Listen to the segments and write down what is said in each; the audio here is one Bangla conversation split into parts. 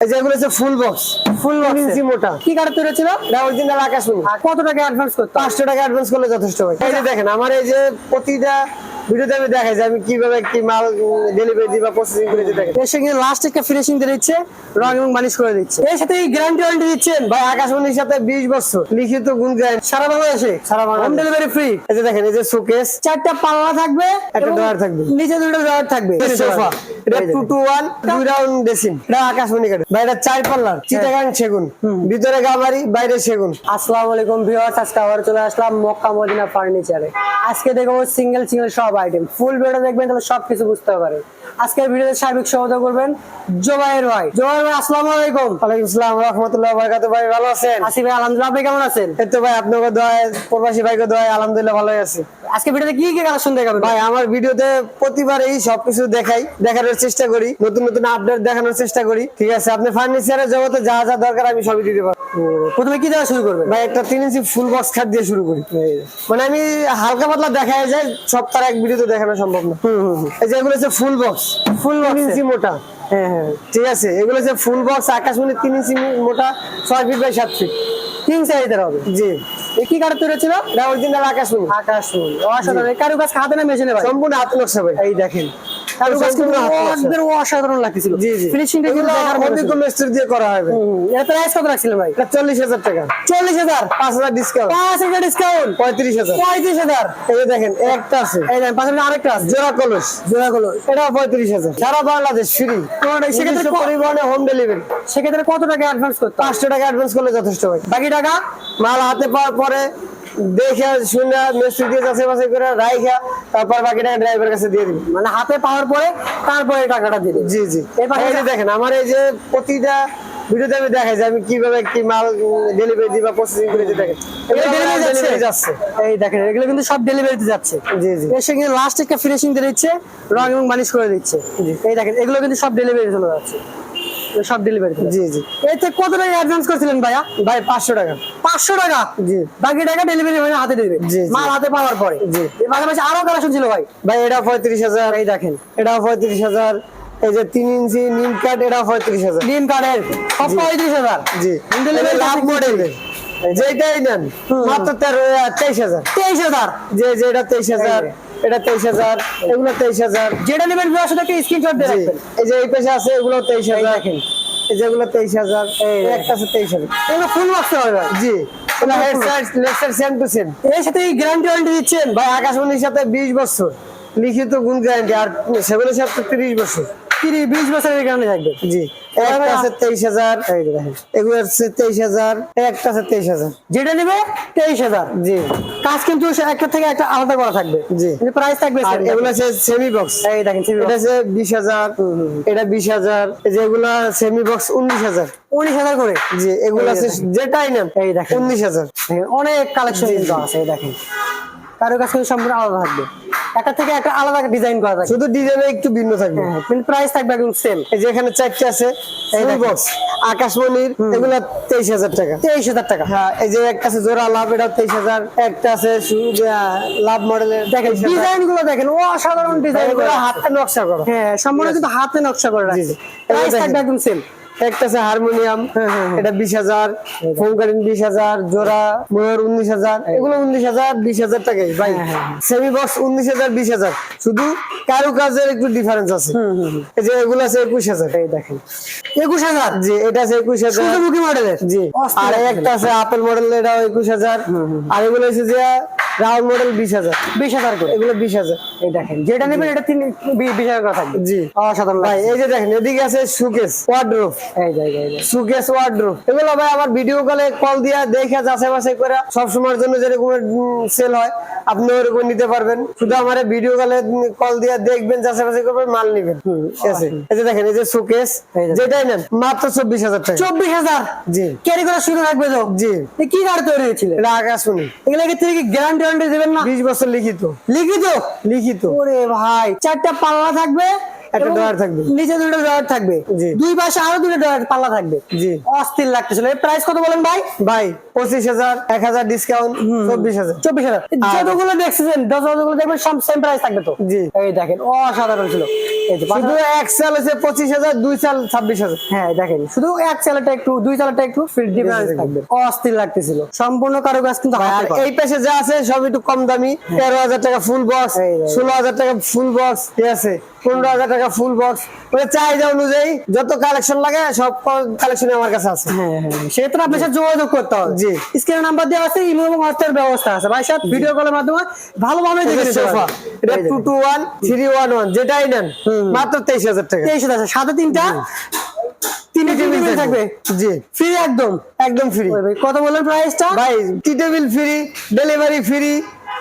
এই যেগুলো হচ্ছে ফুল বক্স ফুল ইঞ্চি মোটা। কি কার্ড তৈরি ছিল এটা অরিজিনাল আকাশমণি কত টাকা অ্যাডভান্স করতে পাঁচশো টাকা অ্যাডভান্স করলে যথেষ্ট হয়। এই যে দেখেন আমার এই যে প্রতিটা ভিডিওতে আমি দেখাই যে আমি কীভাবে কি মাল ডেলিভারি দিই বা প্রসেসিং করে দিই এর সঙ্গে লাস্ট একটা ফিনিশিং দিয়ে দিচ্ছে রং এবং বানিশ করে দিচ্ছে। এর সাথে গ্যারান্টি ওয়ারেন্টি দিচ্ছেন? ভাই আকাশমণির সাথে বিশ বছর। লিখিত গুণ গ্যারান্টি সারা বাংলাদেশে? সারা হোম ডেলিভারি ফ্রি এই যে দেখেন এই যে শোকেস চারটা পাল্লা থাকবে একটা drawer থাকবে। নিচে দুটো ড্রয়ার থাকবে। সোফা এটা টু টু ওয়ান দুই রাউন্ড ড্রেসিং এটা আকাশমণি কাঠের ভাই এটা চার পাল্লার। চিটাগাং সেগুন। ভিতরে গামারি বাইরে সেগুন। আসসালামু আলাইকুম ভিউয়ার্স আজকে আবার চলে আসলাম মক্কা মদিনা ফার্নিচারে আজকে দেখব সিঙ্গেল সিঙ্গেল সব আইটেম ফুল ভিডিও দেখবেন তাহলে সবকিছু বুঝতে পারবেন। আজকের ভিডিওতে সার্বিক সহযোগিতা করবেন জোবাইর ভাই। জোবাইর ভাই আসসালামু আলাইকুম। ওয়ালাইকুম আসসালাম রহমতুল্লাহ বরকাত ভাই ভালো আছেন? আসি ভাই আলহামদুলিল্লাহ আপনি কেমন আছেন? এই তো ভাই আপনাকে দোয়ায় প্রবাসী ভাইকে দোয়ায় আলহামদুলিল্লাহ ভালোই আছি। আজকে ভিডিওতে কি কি কালেকশন দেখাবেন? ভাই আমার ভিডিওতে প্রতিবার এই সবকিছু দেখাই দেখানোর চেষ্টা করি নতুন নতুন আপডেট দেখানোর চেষ্টা করি। ঠিক আছে আপনি ফার্নিচারের জগতে যা যা দরকার আমি সবই দিতে পারব। প্রথমে কি দেওয়া শুরু করবেন? ভাই একটা তিন ইঞ্চি ফুল বক্স খাট দিয়ে শুরু করি। মানে আমি হালকা পাতলা দেখাই যায় সব তার এক ভিডিওতে দেখানো সম্ভব না। এই যে এগুলো হচ্ছে ফুল বক্স ফুল বক্স ইঞ্চি মোটা। হ্যাঁ হ্যাঁ। ঠিক আছে এগুলো হচ্ছে ফুল বক্স আকাশমণি তিন ইঞ্চি মোটা ছয় ফিট বাই সাত ফিট কিং সাইজের হবে। জি। কি কার্ড তৈরি ছিল? এটা অরিজিনাল আকাশমণি আকাশ ফুল। অসাধারণ। কারও কাছে হাতে না মেশিনে ভাই? সম্পূর্ণ আত্মনকশা ভাই। এই দেখেন। অসাধারণ ফিনিশিংটা কিন্তু দেখার মিস্ত্রি দিয়ে করা হবে। এটা প্রাইস কত রাখছিলেন ভাই? এটা টাকা। ডিসকাউন্ট ডিসকাউন্ট এই দেখেন একটা আছে। এই দেখেন পাশে আরেকটা আছে। জোড়া কলস। জোড়া গুলো এটা সারা বাংলাদেশ ফ্রি সেক্ষেত্রে পরিবহনে হোম ডেলিভারি সেক্ষেত্রে কত টাকা অ্যাডভান্স করতে হবে? পাঁচশো টাকা অ্যাডভান্স করলে যথেষ্ট হয় বাকি টাকা? মাল হাতে পাওয়ার পরে দেখে শুনে মিস্ত্রি দিয়ে যাচাই বাছাই করে রাইখা তারপর বাকি টাকা ড্রাইভারের কাছে দিয়ে দিবি। মানে হাতে পাওয়ার পরে তারপরে টাকাটা দিবে। জি জি। এই যে দেখেন আমার এই যে প্রতিটা ভিডিওতে আমি দেখাই যে আমি কীভাবে কি মাল ডেলিভারি দিই বা প্রসেসিং করে দিই দেখেন। যাচ্ছে? এই দেখেন এগুলো কিন্তু সব ডেলিভারিতে যাচ্ছে। জি জি। এর সঙ্গে লাস্ট একটা ফিনিশিং দিয়ে দিচ্ছে রং এবং মালিশ করে দিচ্ছে। এই দেখেন এগুলো কিন্তু সব ডেলিভারি চলে যাচ্ছে। সব ডেলিভারি জি জি। এতে কত টাকা অ্যাডভান্স করছিলেন ভাইয়া? ভাই পাঁচশো টাকা। পাঁচশো টাকা? জি। বাকি টাকা ডেলিভারি মানে হাতে দেবে জি। মাল হাতে পাওয়ার পরে। জি। এর পাশাপাশি আরও কালেকশন ছিল ভাই। ভাই এটা পঁয়ত্রিশ হাজার। এই দেখেন। এটা পঁয়ত্রিশ হাজার। এই যে তিন ইঞ্চি নিম কাঠ এটা পঁয়ত্রিশ হাজার। ডিম কার্ডের পঁয়ত্রিশ হাজার। জি। লাভ মডেলের যেটাই নেন মাত্র তেরো তেইশ হাজার। তেইশ হাজার। যে যে এটা তেইশ হাজার। এটা তেইশ হাজার এগুলো তেইশ হাজার। যেটা নেবেন সাথে স্ক্রিনশট দিয়ে রাখবেন। এই যে এই পেশে আছে এগুলো তেইশ হাজার। রাখেন এই যেগুলো তেইশ হাজার একটা আছে তেইশ হাজার। এগুলো ফুল বক্স হবে জি এর সাথে গ্যারান্টি ওয়ারেন্টি দিচ্ছেন? ভাই আকাশমণির সাথে বিশ বছর। লিখিত গুণ গ্যারান্টি আর সেগুলোর সাথে তিরিশ বছর। তিরিশ বিশ বছরের গ্যারান্টি থাকবে। জি। একটা আছে তেইশ হাজার এগুলো আছে তেইশ হাজার একটা আছে তেইশ হাজার। যেটা নেবে তেইশ হাজার। জি। কাজ কিন্তু একটা থেকে একটা আলাদা করা থাকবে। জি। প্রাইস থাকবে এগুলো আছে সেমি বক্স এই দেখেন TV এটা আছে বিশ হাজার এটা বিশ হাজার সেমি বক্স উনিশ হাজার। উনিশ হাজার করে? জি এগুলো আছে যেটাই নেন এই দেখেন। উনিশ হাজার। অনেক কালেকশন কিন্তু আছে এই দেখেন। কারও কাছে সম্পূর্ণ আলাদা থাকবে। একটা থেকে একটা আলাদা ডিজাইন করা থাকবে শুধু ডিজাইনে একটু ভিন্ন থাকবে। হ্যাঁ, কিন্তু প্রাইস থাকবে একদম সেম এই যে এখানে চারটে আছে এই বক্স আকাশমণির এগুলো তেইশ হাজার টাকা। তেইশ হাজার টাকা। হ্যাঁ এই যে একটা আছে জোড়া লাভ এটা তেইশ হাজার। একটা আছে লাভ মডেলের দেখেন ডিজাইনগুলো দেখেন অসাধারণ ডিজাইন এগুলো হাতে নকশা করা। হ্যাঁ সম্পূর্ণ কিন্তু হাতে নকশা করে রাখছে। প্রাইস থাকবে একদম সেম একটা আছে হারমোনিয়াম এটা বিশ হাজার ফোনকারিন বিশ হাজার জোড়া ময়ূর উনিশ হাজার এগুলো উনিশ হাজার বিশ হাজার টাকাই ভাই। সেমি বক্স উনিশ হাজার বিশ হাজার। শুধু কারু কাজের একটু ডিফারেন্স আছে। এই যে এগুলো আছে একুশ হাজার। এই দেখেন। একুশ হাজার? জি এটা আছে একুশ হাজার। সূর্যমুখী মডেলের জি। আর একটা আছে আপেল মডেল এটা একুশ হাজার। আর এগুলো হচ্ছে যে রাউন্ড মডেল বিশ হাজার। বিশ হাজার করে। এগুলো বিশ হাজার। এই দেখেন যেটা নেবেন এটা তিন বিশ হাজার করে থাকবে। জি। অসাধারণ ভাই এই যে দেখেন এদিকে আছে সুকেস ওয়ার্ড্রোপ এই যে, এই যে, এই যে। Suitcase wardrobe. এগুলো ভাই আবার ভিডিও কলে কল দিয়া দেখে যাচাই বাছাই করে সব জন্য যেরকম সেল হয় আপনি ওরকম নিতে পারবেন। শুধু আমার ভিডিও কলে কল দিয়া দেখবেন যাচাই বাছাই করবেন মাল নিবেন। এই যে দেখেন এই যে সুকেস যেটাই নেন মাত্র চব্বিশ হাজার টাকা। চব্বিশ হাজার? জি। ক্যারি করে শুরু রাখবে তো? জি। কি গাড়ি তৈরি হয়েছিল? এটা আকাশমণি এগুলো কি থেকে গ্যারান্টি ওয়ারেন্টি দেবেন না? বিশ বছর লিখিত। লিখিত? লিখিত। ওরে ভাই চারটা পাল্লা থাকবে একটা ডয়ার থাকবে। নিচে দুটো ডয়ার থাকবে। দুই পাশে আরও দুটো ডয়ার পাল্লা থাকবে। জি। অস্থির লাগতেছিল। এর প্রাইস কত বলেন ভাই? ভাই পঁচিশ হাজার এক হাজার ডিসকাউন্ট চব্বিশ হাজার। চব্বিশ হাজার। যতগুলো দেখছেন দশ দেখবেন সব সেম প্রাইস থাকবে তো। জি। এই দেখেন অসাধারণ ছিল। শুধু এক সাল হচ্ছে পঁচিশ হাজার দুই সাল ছাব্বিশ হাজার। হ্যাঁ দেখেন শুধু এক চালাটা একটু দুই চালাটা একটু ফিট ডিফারেন্স থাকবে। অস্থির লাগতেছিল। সম্পূর্ণ কারুকাজ কিন্তু আর এই পাশে যা আছে সব একটু কম দামি। তেরো হাজার টাকা ফুল বক্স ষোলো হাজার টাকা ফুল বক্স ঠিক আছে। পনেরো হাজার টাকা ফুল বক্স মানে চাহিদা অনুযায়ী যত কালেকশন লাগে সব কালেকশন আমার কাছে আছে। হ্যাঁ হ্যাঁ সেক্ষেত্রে আপনার সাথে যোগাযোগ করতে হবে। জি। স্ক্রিনে নাম্বার দেওয়া আছে ইমেল এবং হোয়াটসঅ্যাপ ব্যবস্থা আছে। ভাই সাথে ভিডিও কলের মাধ্যমে ভালোভাবে দেখে সোফা এটা two two one three one one যেটাই নেন মাত্র তেইশ হাজার টাকা। তেইশ হাজার সাথে তিনটা তিনটা টেবিল থাকবে। জি। ফ্রি একদম। একদম ফ্রি কত বললেন প্রাইসটা ভাই tea table free delivery free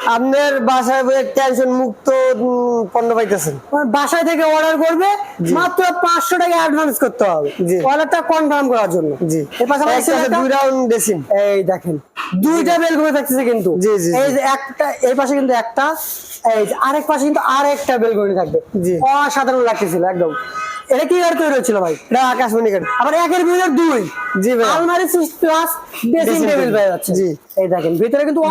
আপনার বাসায় টেনশন মুক্ত পণ্য পাইতেছেন। বাসায় থেকে অর্ডার করবে মাত্র পাঁচশো টাকা অ্যাডভান্স করতে হবে। অর্ডারটা কনফার্ম করার জন্য। জি। এর পাশাপাশি দুই রাউন্ড ড্রেসিং এই দেখেন। দুইটা বেল ঘুরে থাকতেছে কিন্তু। এই যে একটা এই পাশে কিন্তু একটা এই যে আরেক পাশে কিন্তু আরেকটা বেলগনি থাকবে। অসাধারণ লাগতেছিল একদম। এটা কি আর তৈরি হচ্ছিল ভাই? এটা আকাশমণি কাঠ আবার একের ভিতরে দুই। জি ভাই আলমারি প্লাস ড্রেসিং টেবিল পাওয়া যাচ্ছে। জি। এই দেখেন ভিতরে কিন্তু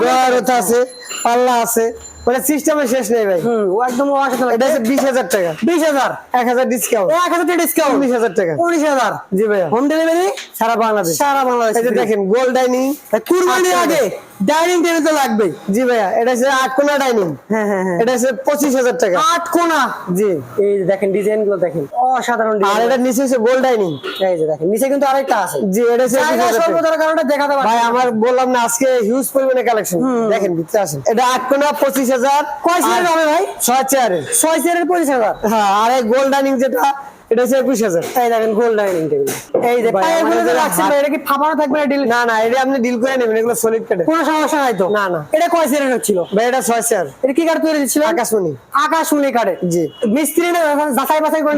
আছে পাল্লা আছে। মানে সিস্টেমে শেষ নেই ভাই। হুম একদম অসাধারণ এটা হচ্ছে বিশ হাজার টাকা। বিশ হাজার? এক হাজার ডিসকাউন্ট এক হাজার টাকা ডিসকাউন্ট উনিশ হাজার টাকা। উনিশ হাজার? জি ভাই হোম ডেলিভারি সারা বাংলাদেশ। সারা বাংলাদেশ। দেখেন গোল ডাইনিং কুরবানির আগে। ডাইনিং টেবিল তো লাগবেই। জি ভাইয়া এটা হচ্ছে আট কোনা ডাইনিং হ্যাঁ হ্যাঁ হ্যাঁ। এটা হচ্ছে পঁচিশ হাজার টাকা। আট কোনা? জি। এই দেখেন ডিজাইনগুলো দেখেন। অসাধারণ আর এটা নিচে হচ্ছে গোল ডাইনিং এই যে দেখেন নিচে কিন্তু আরেকটা আছে। জি এটা হচ্ছে জায়গা 21,000 টাকা। স্বল্পতার কারণে দেখাতে পারছি ভাই আমার বললাম না আজকে হিউজ পরিমাণে কালেকশন দেখেন ভিতরে আসেন। এটা আট কোনা পঁচিশ হাজার। কয় সিটের হবে ভাই? ছয় চেয়ারের ছয় চেয়ারের পঁচিশ হাজার। হ্যাঁ আর এই গোল ডাইনিং যেটা এটা হচ্ছে একুশ হাজার। এই দেখেন গোল ডাইনিং টেবিল এই যে ভাই, পায়ে আমাদের বলে যে রাখছেন এটা কি ফাঁপানো থাকবে না ডিল না না এটা আপনি ডিল করে নেবেন এগুলো সলিড কাটে কোনো সমস্যা নাই তো? না, না। এটা কয় চেয়ারের হচ্ছিল ভাই এটা ছয় চেয়ার এটা কি কাঠ তৈরি দিচ্ছিল আকাশমণি। আকাশমণি কাঠে জি। মিস্ত্রি না যাচাই বাছাই করে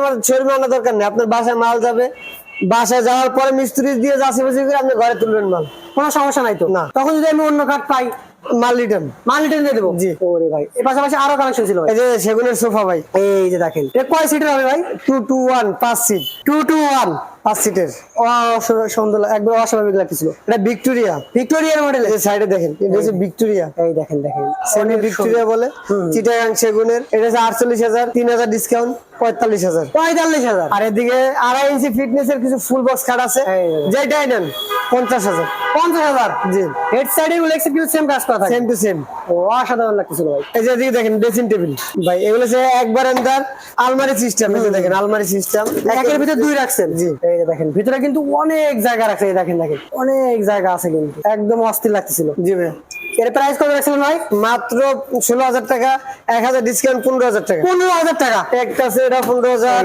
আমার আনা দরকার নেই আপনার বাসায় মাল যাবে। বাসায় যাওয়ার পরে মিস্ত্রি দিয়ে যাচাই বাছাই করে আপনি ঘরে তুলবেন মাল। কোনো সমস্যা নাই তো? না। তখন যদি আমি অন্য কাঠ পাই মাল রিটার্ন মাল রিটার্ন দিয়ে দেবো? জি। ওরে ভাই। এর পাশাপাশি আরও কালেকশন ছিল এই যে সেগুনের সোফা ভাই। এই যে দেখেন। কয় সিটের হবে ভাই? টু টু ওয়ান পাঁচ সিট টু টু ওয়ান পাঁচ সিটের সুন্দর একবার অস্বাভাবিক লাগতেছিল। এটা ভিক্টোরিয়া। ভিক্টোরিয়ার মডেল এই সাইডে দেখেন এটা হচ্ছে ভিক্টোরিয়া। এই দেখেন দেখেন। সেমি ভিক্টোরিয়া বলে। চিটাগাং সেগুনের এটা হচ্ছে আটচল্লিশ হাজার তিন হাজার ডিসকাউন্ট পঁয়তাল্লিশ হাজার। পঁয়তাল্লিশ হাজার। আর এদিকে আড়াই ইঞ্চি ফিটনেস এর কিছু ফুল বক্স কাট আছে। যেটাই নেন পঞ্চাশ হাজার। পঞ্চাশ হাজার? জি। হেড সাইডে এক্সিকিউট সেম কাজ করা থাকে। সেম টু সেম ও অসাধারণ লাগতেছিল ভাই। এই যে এদিকে দেখেন ড্রেসিং টেবিল ভাই এগুলো হচ্ছে একবার আলমারি সিস্টেম এই দেখেন আলমারি সিস্টেম একের ভিতরে দুই রাখছেন। জি। এই দেখেন ভিতরে কিন্তু অনেক জায়গা রাখছে এই দেখেন দেখেন। অনেক জায়গা আছে কিন্তু একদম অস্থির লাগতেছিল। জি ভাই। এর প্রাইস কত রাখছিলেন ভাই? মাত্র ষোলো হাজার টাকা এক হাজার ডিসকাউন্ট পনেরো হাজার টাকা। পনেরো হাজার টাকা? একটা আছে এটা পনেরো হাজার।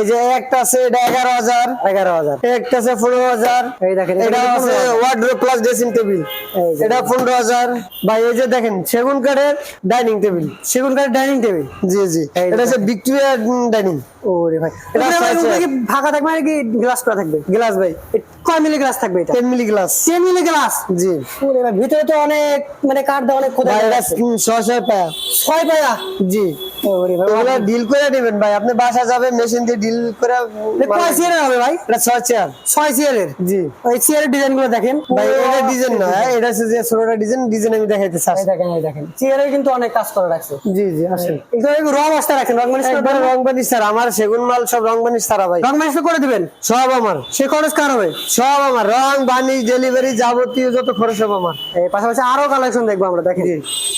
এই যে, একটা আছে এটা এগারো হাজার। এগারো হাজার। একটা আছে পনেরো হাজার। এই দেখেন, এটা আছে 15,000 ওয়ার্ড্রোব প্লাস ড্রেসিং টেবিল এটা পনেরো হাজার। ভাই এই যে দেখেন সেগুন কাঠের ডাইনিং টেবিল সেগুন কাঠের ডাইনিং টেবিল জি জি। এটা হচ্ছে ভিক্টোরিয়া ডাইনিং ওরে ভাই। কি থাকবে গ্লাস করা থাকবে? গ্লাস ভাই। কয় মিলি গ্লাস থাকবে এটা? মিলি গ্লাস মিলি গ্লাস জি। ওরে ভাই ভিতরে তো অনেক মানে কাঠ অনেক খোদা ভাই পায়া। পায়া? জি। ওরে ভাই ওগুলো ডিল করে নেবেন ভাই। আপনি বাসা যাবে মেশিন দিয়ে ডিল করে কয় চেয়ারের হবে ভাই? এটা ছয় চেয়ার ছয় চেয়ারের জি। ওই চেয়ারের ডিজাইন দেখেন। ভাই এটা ডিজাইন না এটা হচ্ছে যে ষোলোটা ডিজাইন ডিজাইন আমি দেখাইতে এই দেখেন এই দেখেন। চেয়ারে কিন্তু অনেক কাজ করে রাখছে। জি জি আসেন। একদম র রং রং স্যার। আমার সেগুন মাল সব রং বানিশ সারা ভাই। রং মানিশ করে দিবেন? সব আমার। সে খরচ কার হবে? সব আমার। রং বানিশ ডেলিভারি যাবতীয় যত খরচ সব আমার। এই পাশাপাশি আরও কালেকশন দেখব আমরা দেখেন।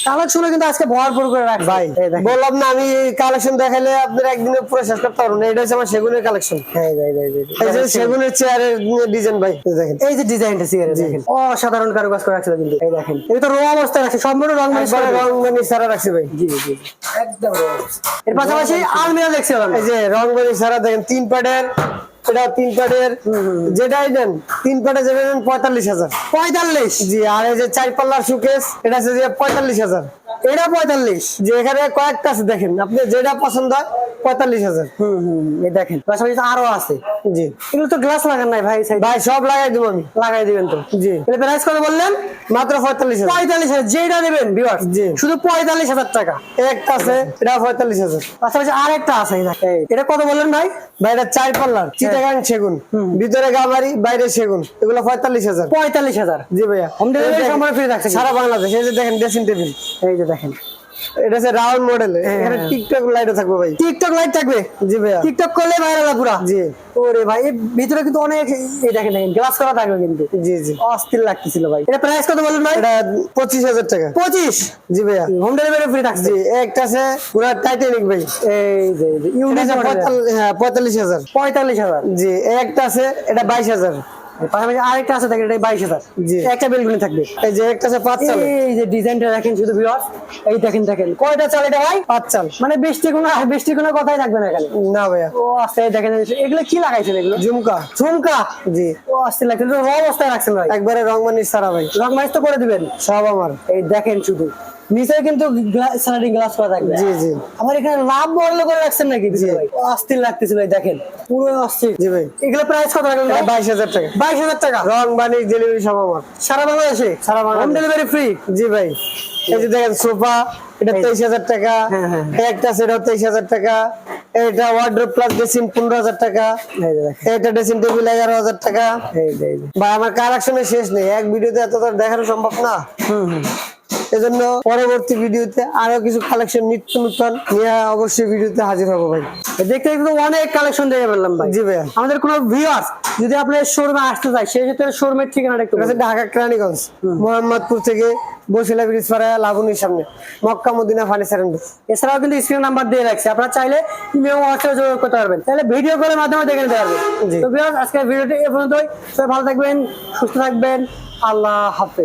কালেকশনও কিন্তু আজকে ভরপুর করে রাখছে। ভাই বললাম না আমি কালেকশন দেখাইলে আপনার একদিনে পুরো শেষ করতে পারব না। এটা হচ্ছে আমার সেগুনের কালেকশন এই যে, এই যে, এই যে, সেগুনের চেয়ারের ডিজাইন ভাই এই দেখেন। এই যে ডিজাইনটা চেয়ারে দেখেন। অসাধারণ কারুকাজ করে রাখছিল কিন্তু। এই দেখেন। এটা তো র অবস্থা রাখছে সম্পূর্ণ রং একবারে রং বানিশ সারা রাখছি ভাই। জি জি একদম এর পাশাপাশি আলমিরা দেখছিলাম এই যে রং বানিশ সারা দেখেন তিন প্যাডের এটা তিন প্যাডের যেটাই নেন তিন প্যাডে যেটা নেন পঁয়তাল্লিশ হাজার। পঁয়তাল্লিশ? জি আর এই যে চার পাল্লার সুকেস এটা হচ্ছে যে পঁয়তাল্লিশ হাজার। এটা পঁয়তাল্লিশ। যে এখানে কয়েকটা আছে দেখেন আপনি যেটা পছন্দ হয় পঁয়তাল্লিশ হাজার। হুম হুম এই দেখেন। পাশাপাশি আরও আছে। জি। এগুলো তো গ্লাস লাগান নাই ভাই ভাই সব লাগাই দিব আমি। লাগাই দিবেন তো? জি। এটা প্রাইস কত বললেন? মাত্র পঁয়তাল্লিশ হাজার। পঁয়তাল্লিশ হাজার যেটা দেবেন ভিউয়ার জি। শুধু পঁয়তাল্লিশ হাজার টাকা। একটা আছে এটা পঁয়তাল্লিশ হাজার। পাশাপাশি আরেকটা আছে এই এটা কত বললেন ভাই? ভাই এটা চার পাল্লার। চিটাগাং সেগুন। ভিতরে গামারি বাইরে সেগুন। এগুলো পঁয়তাল্লিশ হাজার। পঁয়তাল্লিশ হাজার। জি ভাইয়া। হোম ডেলিভারি সম্পূর্ণ free থাকছে সারা বাংলাদেশ। এই যে দেখেন ড্রেসিং টেবিল এই যে দেখেন। এটা হচ্ছে রাউন্ড মডেল হ্যাঁ, এখানে টিকটক লাইটও থাকবে ভাই। টিকটক লাইট থাকবে? জি ভাইয়া। টিকটক করলে ভাইরাল পুরা। জি। ওরে ভাই ভিতরে কিন্তু অনেক এই দেখেন গ্লাস করা থাকবে কিন্তু। জি জি। অস্থির লাগতেছিল ভাই। এটা প্রাইস কত বললেন ভাই? এটা পঁচিশ হাজার টাকা। পঁচিশ? জি ভাইয়া। হোম ডেলিভারি ফ্রি থাকছে। একটা আছে পুরা টাইটানিক ভাই। এই যে পঁয়তাল্লিশ- হ্যাঁ পঁয়তাল্লিশ হাজার। পঁয়তাল্লিশ হাজার। জি একটা আছে এটা বাইশ হাজার। পাশাপাশি আরেকটা আছে দেখেন এটা বাইশ হাজার। একটা বেলগুনি থাকবে। এই যে একটা আছে পাঁচ চাল। এই যে ডিজাইনটা দেখেন শুধু ভিউয়ার এই দেখেন দেখেন। কয়টা চাল এটা ভাই? পাঁচ চাল। মানে বৃষ্টি কোনো বৃষ্টি কোনো কথাই থাকবে না এখানে। না ভাইয়া। ও আস্তে দেখেন এগুলো কি লাগাইছেন এগুলো? ঝুমকা। ঝুমকা? জি। ও আস্তে লাগছে। র অবস্থায় রাখছেন ভাই? একবারে রংমানি সারা ভাই। রং মাইজ তো করে দিবেন। সব আমার। এই দেখেন শুধু। নিচে কিন্তু স্লাইডিং গ্লাস করা থাকবে। জি জি। আমার এখানে লাভ মডেল করে রাখছেন নাকি? জি। অস্থির লাগতেছিল এই দেখেন। পুরো অস্থির। জি ভাই। এগুলো প্রাইস কত রাখবেন বাইশ হাজার টাকা। বাইশ হাজার টাকা। রং বানিক ডেলিভারি সব আমার। সারা বাংলাদেশে? সারা বাংলাদেশে। হোম ডেলিভারি ফ্রি জি ভাই। এই যে দেখেন সোফা এটা তেইশ হাজার টাকা। হ্যাঁ, হ্যাঁ, একটা সেটাও তেইশ হাজার টাকা। এটা ওয়ার্ড্রোপ প্লাস ড্রেসিং পনেরো হাজার টাকা। এটা ড্রেসিং টেবিল এগারো হাজার টাকা। ভাই আমার কালেকশনের শেষ নেই। এক ভিডিওতে এত দেখানো সম্ভব না। হুম হুম। এজন্য পরবর্তী ভিডিওতে আরও কিছু কালেকশন নিত্য নূতন নিয়ে অবশ্যই ভিডিওতে হাজির হব ভাই। দেখতে দেখতে অনেক কালেকশন দেখে ফেললাম ভাই। জি ভাইয়া। আমাদের কোনো ভিউয়ার্স যদি আপনার শোরুমে আসতে চায় সেই ক্ষেত্রে শোরুমের ঠিকানাটা একটু হচ্ছে ঢাকা কেরানীগঞ্জ মোহাম্মদপুর থেকে বসিলা ব্রিজ পাড়া লাবণীর সামনে মক্কা মদিনা ফার্নিচার এছাড়াও কিন্তু স্ক্রিন নাম্বার দিয়ে রাখছি। আপনারা চাইলে ইমেল হোয়াটসঅ্যাপে যোগাযোগ করতে পারবেন। তাহলে ভিডিও কলের মাধ্যমে দেখে নিতে পারবেন। তো ভিউয়ার্স আজকের ভিডিওটি এ পর্যন্তই। সবাই ভালো থাকবেন সুস্থ থাকবেন। আল্লাহ হাফেজ।